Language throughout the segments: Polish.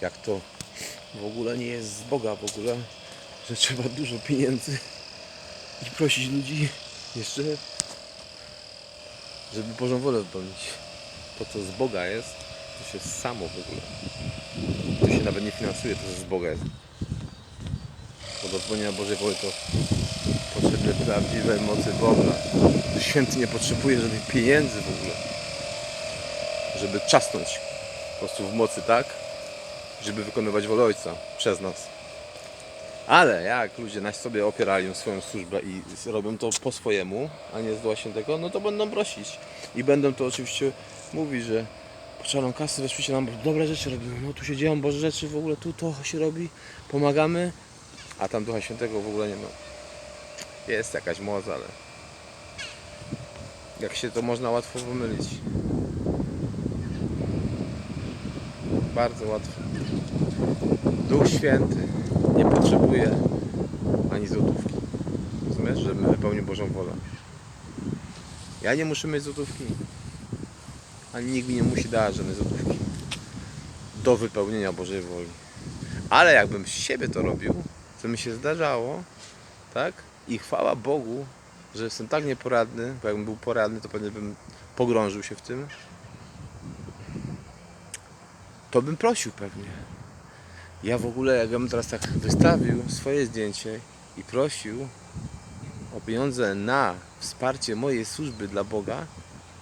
jak to w ogóle nie jest z Boga w ogóle, że trzeba dużo pieniędzy i prosić ludzi jeszcze, żeby Bożą wolę wypełnić. To, co z Boga jest, to się samo w ogóle. To się nawet nie finansuje, to, co z Boga jest. Bo do spełnienia Bożej woli to potrzebne prawdziwej mocy Boga. Święty nie potrzebuje żadnych pieniędzy w ogóle, żeby czasnąć po prostu w mocy tak, żeby wykonywać wolę Ojca przez nas. Ale jak ludzie na sobie opierają swoją służbę i robią to po swojemu, a nie z Ducha Świętego, no to będą prosić. I będą to oczywiście mówić, że potrzebną kasę, weszliście nam dobre rzeczy robimy, no tu się dzieją Boże rzeczy, w ogóle tu to się robi, pomagamy, a tam Ducha Świętego w ogóle nie ma. Jest jakaś moc, ale jak się to można łatwo pomylić. Bardzo łatwo. Duch Święty nie potrzebuje ani złotówki. Rozumiesz, żebym wypełnił Bożą wolę. Ja nie muszę mieć złotówki. Ani nikt mi nie musi dać żadnej złotówki. Do wypełnienia Bożej woli. Ale jakbym z siebie to robił, co mi się zdarzało, tak? I chwała Bogu, że jestem tak nieporadny, bo jakbym był poradny, to pewnie bym pogrążył się w tym. To bym prosił pewnie. Ja w ogóle, jakbym teraz tak wystawił swoje zdjęcie i prosił o pieniądze na wsparcie mojej służby dla Boga,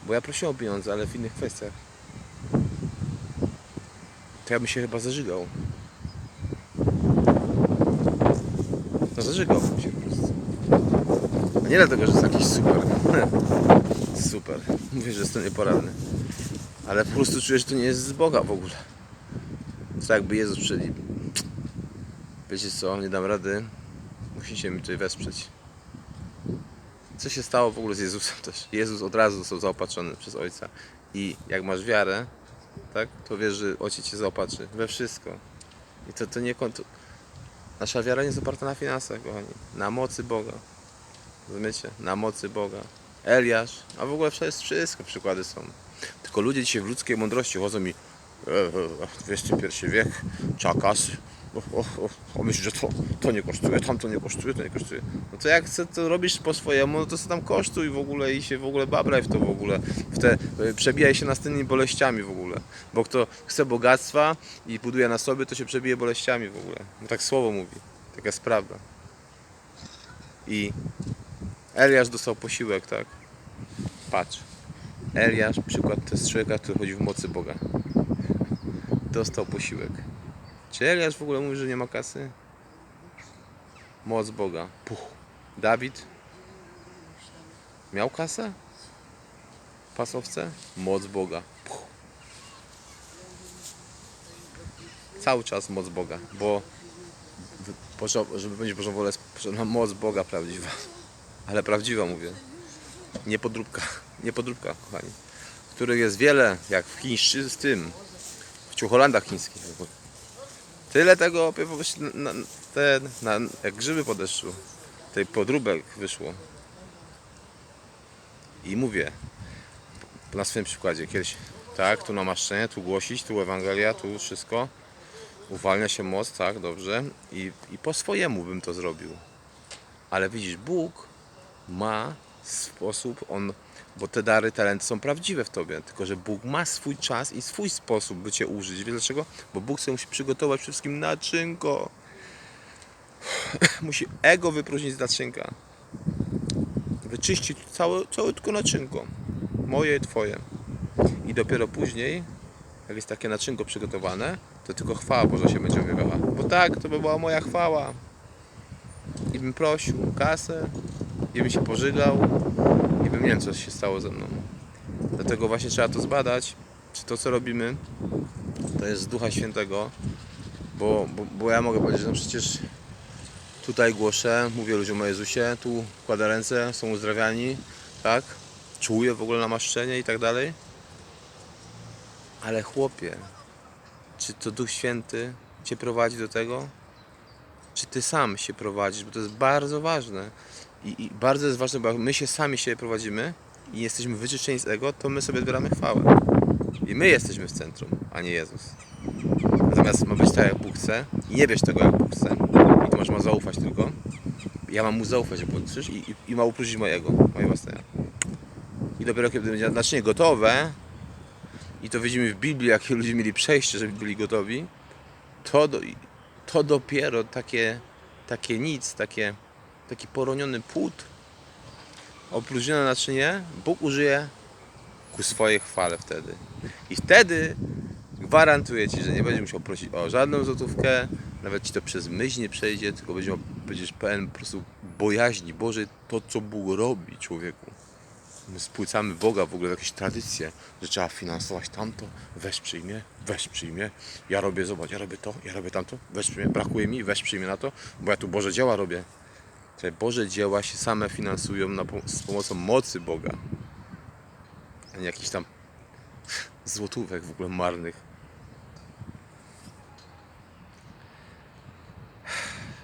bo ja prosiłem o pieniądze, ale w innych kwestiach, to ja bym się chyba zażygał. No zażygał bym się po prostu. A nie dlatego, że jest jakiś super. super. Mówię, że jestem nieporadny. Ale po prostu czuję, że to nie jest z Boga w ogóle. To jakby Jezus przyszedł i wiecie co, nie dam rady, musicie mi tutaj wesprzeć. Co się stało w ogóle z Jezusem też? Jezus od razu został zaopatrzony przez Ojca i jak masz wiarę, tak, to wiesz, że Ojciec Cię zaopatrzy we wszystko. I to, to nie. Nasza wiara nie jest oparta na finansach, kochani. Na mocy Boga. Rozumiecie? Na mocy Boga. Eliasz, a w ogóle jest wszystko, przykłady są. Tylko ludzie dzisiaj w ludzkiej mądrości chodzą i e, e, XXI wiek, trzeba kasy. O, o, o, myślisz, że to, to nie kosztuje, tam to nie kosztuje, to nie kosztuje. No to jak chce, to robisz po swojemu, no to co tam kosztuj w ogóle i się w ogóle babraj w to w ogóle. W te, e, przebijaj się nastymi boleściami w ogóle. Bo kto chce bogactwa i buduje na sobie, to się przebije boleściami w ogóle. No tak słowo mówi. Taka jest prawda. I Eliasz dostał posiłek, tak? Patrz. Eliasz, przykład to jest człowieka, który chodzi w mocy Boga. Dostał posiłek. Czy Eliasz w ogóle mówi, że nie ma kasy? Moc Boga. Puch. Dawid miał kasę? Pasowce? Moc Boga. Puch. Cały czas moc Boga, bo żeby być Bożą wolę, potrzebna moc Boga prawdziwa. Ale prawdziwa mówię. Nie podróbka. Nie podróbka, kochani. Których jest wiele, jak w chińszczy z tym. W ciucholandach chińskich. Tyle tego prostu na, na, te, na, jak grzyby po. Tej podróbek wyszło. I mówię na swoim przykładzie. Kiedyś tak, tu namaszczenie, tu głosić, tu Ewangelia, tu wszystko. Uwalnia się moc, tak, dobrze. I, I po swojemu bym to zrobił. Ale widzisz, Bóg ma sposób, on, bo te dary, talenty są prawdziwe w tobie, tylko że Bóg ma swój czas i swój sposób, by cię użyć. Wiesz dlaczego? Bo Bóg sobie musi przygotować wszystkim naczynko. musi ego wypróżnić z naczynka. Wyczyścić całe, całe tylko naczynko. Moje i twoje. I dopiero później, jak jest takie naczynko przygotowane, to tylko chwała Boża się będzie objawiała. Bo tak, to by była moja chwała. I bym prosił kasę, i bym się pożygał, i bym nie wiem, co się stało ze mną. Dlatego właśnie trzeba to zbadać, czy to, co robimy, to jest z Ducha Świętego, bo, bo, bo ja mogę powiedzieć, że no przecież tutaj głoszę, mówię ludziom o Jezusie, tu kładę ręce, są uzdrawiani, tak? Czuję w ogóle namaszczenie i tak dalej. Ale chłopie, czy to Duch Święty Cię prowadzi do tego? Czy Ty sam się prowadzisz? Bo to jest bardzo ważne. I, I bardzo jest ważne, bo jak my się sami siebie prowadzimy i jesteśmy wyczyszczeni z ego, to my sobie odbieramy chwałę. I my jesteśmy w centrum, a nie Jezus. Natomiast ma być tak jak Bóg chce i nie wiesz tego jak Bóg chce. I ty masz mu zaufać tylko. Ja mam mu zaufać, że podszysz i, i, i ma upróżnić mojego, moje własne. I dopiero kiedy będzie naczynie gotowe, i to widzimy w Biblii, jakie ludzie mieli przejście, żeby byli gotowi, to, do, to dopiero takie, takie nic, takie, taki poroniony płód, opróżnione naczynie, Bóg użyje ku swojej chwale wtedy. I wtedy gwarantuję Ci, że nie będziesz musiał prosić o żadną złotówkę, nawet Ci to przez myśl nie przejdzie, tylko będziesz, będziesz pełen po prostu bojaźni. Boże, to co Bóg robi człowieku. My spłycamy Boga w ogóle w jakieś tradycje, że trzeba finansować tamto, weź przyjmie, weź przyjmie, ja robię, zobacz, ja robię to, ja robię tamto, weź przyjmie, brakuje mi, weź przyjmie na to, bo ja tu Boże dzieła robię. Te Boże dzieła się same finansują na, z pomocą mocy Boga, a nie jakichś tam złotówek w ogóle marnych.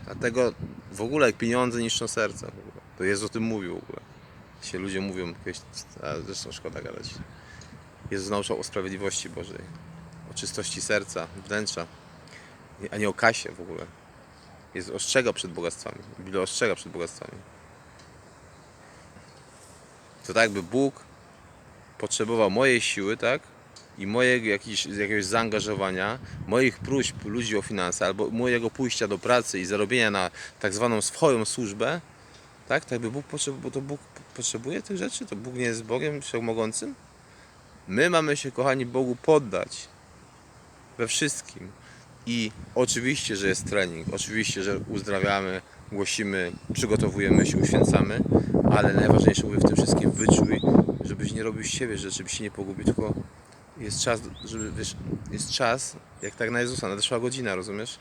Dlatego w ogóle pieniądze niszczą serca. To Jezus o tym mówił w ogóle. Się ludzie mówią, jakieś, a zresztą szkoda gadać. Jezus nauczał o sprawiedliwości Bożej, o czystości serca, wnętrza, a nie o kasie w ogóle. Jezus ostrzega przed bogactwami. Biblia ostrzega przed bogactwami. To tak jakby Bóg potrzebował mojej siły, tak? I mojego jakiś, jakiegoś zaangażowania, moich próśb ludzi o finanse, albo mojego pójścia do pracy i zarobienia na tak zwaną swoją służbę, tak? Tak jakby Bóg potrzebuje, to Bóg potrzebuje tych rzeczy? To Bóg nie jest Bogiem Wszechmogącym? My mamy się, kochani, Bogu poddać we wszystkim. I oczywiście, że jest trening, oczywiście, że uzdrawiamy, głosimy, przygotowujemy się, uświęcamy, ale najważniejsze mówię w tym wszystkim wyczuj, żebyś nie robił z siebie rzeczy, żebyś się nie pogubił, tylko jest czas, żeby, wiesz, jest czas, jak tak na Jezusa, nadeszła godzina, rozumiesz?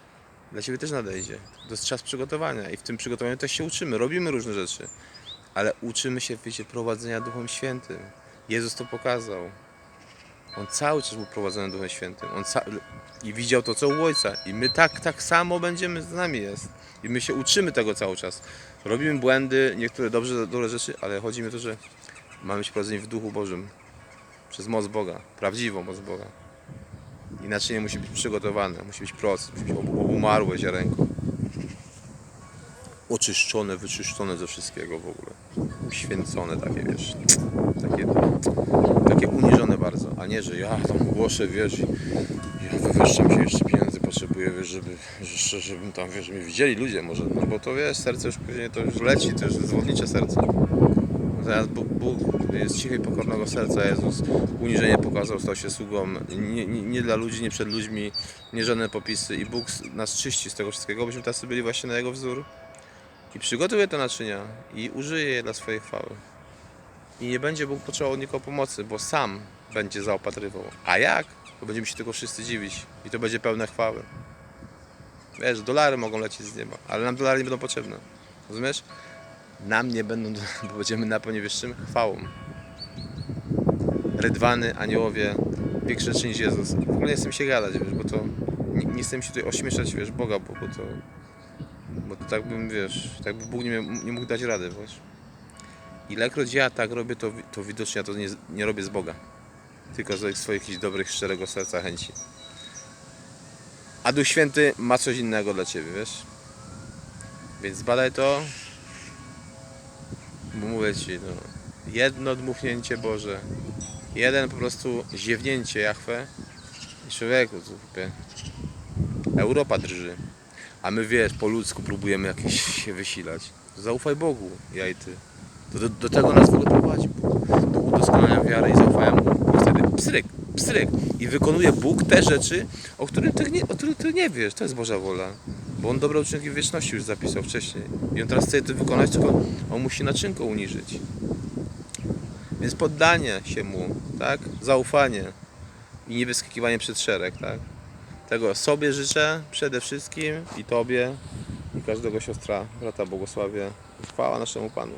Dla Ciebie też nadejdzie. To jest czas przygotowania i w tym przygotowaniu też się uczymy, robimy różne rzeczy, ale uczymy się, wiecie, prowadzenia Duchem Świętym. Jezus to pokazał. On cały czas był prowadzony Duchem Świętym. On I widział to, co u Ojca. I my tak, tak samo będziemy, z nami jest. I my się uczymy tego cały czas. Robimy błędy, niektóre dobrze, dobre rzeczy, ale chodzi mi o to, że mamy być prowadzeni w Duchu Bożym. Przez moc Boga. Prawdziwą moc Boga. Inaczej nie musi być przygotowane. Musi być proces. Musi być obumarłe ziarenko. Oczyszczone, wyczyszczone ze wszystkiego w ogóle. Uświęcone takie, wiesz. Takie, takie uniżone bardzo. A nie, że ja tam głoszę, wiesz, wywyższam się, jeszcze pieniędzy potrzebuję, wiesz, żeby, jeszcze, żebym tam, wiesz, żeby mnie widzieli ludzie może. No bo to, wiesz, serce już później to już leci, to już zwodnicze serce. Teraz Bóg, Bóg jest cichy pokornego serca. Jezus uniżenie pokazał, stał się sługą nie, nie, nie dla ludzi, nie przed ludźmi, nie żadne popisy. I Bóg nas czyści z tego wszystkiego, byśmy tacy byli właśnie na Jego wzór. I przygotuje te naczynia i użyje je dla swojej chwały. I nie będzie Bóg potrzebował od nikogo pomocy, bo sam będzie zaopatrywał. A jak? Będziemy się tylko wszyscy dziwić. I to będzie pełne chwały. Wiesz, dolary mogą lecieć z nieba, ale nam dolary nie będą potrzebne. Rozumiesz? Nam nie będą, bo będziemy napełnieni wyższym chwałą. Rydwany, aniołowie, większe rzeczy niż Jezus. W ogóle nie chcę się gadać, wiesz, bo to nie, nie chcę mi się tutaj ośmieszać, wiesz, Boga, bo, bo to bo to tak bym, wiesz, tak by Bóg nie, nie mógł dać rady, wiesz. Ilekroć ja tak robię, to, to widocznie ja to nie, nie robię z Boga. Tylko z swoich dobrych, szczerego serca, chęci. A Duch Święty ma coś innego dla Ciebie, wiesz. Więc zbadaj to, bo mówię Ci, no, jedno dmuchnięcie Boże, jeden po prostu ziewnięcie Jachwę i człowieku, chłopie, Europa drży. A my wiesz, po ludzku próbujemy jakieś się wysilać. Zaufaj Bogu, ja i ty. To do, do tego nas w ogóle prowadzi. Do udoskonalenia wiary i zaufania Mu. Pstryk, pstryk. I wykonuje Bóg te rzeczy, o których ty nie, o których ty nie wiesz. To jest Boża wola. Bo On dobre uczynki wieczności już zapisał wcześniej. I On teraz chce ty wykonać, tylko On musi naczynko uniżyć. Więc poddanie się Mu, tak? Zaufanie i nie wyskakiwanie przed szereg, tak? Tego sobie życzę przede wszystkim i Tobie i każdego siostra, brata błogosławię. Chwała naszemu Panu.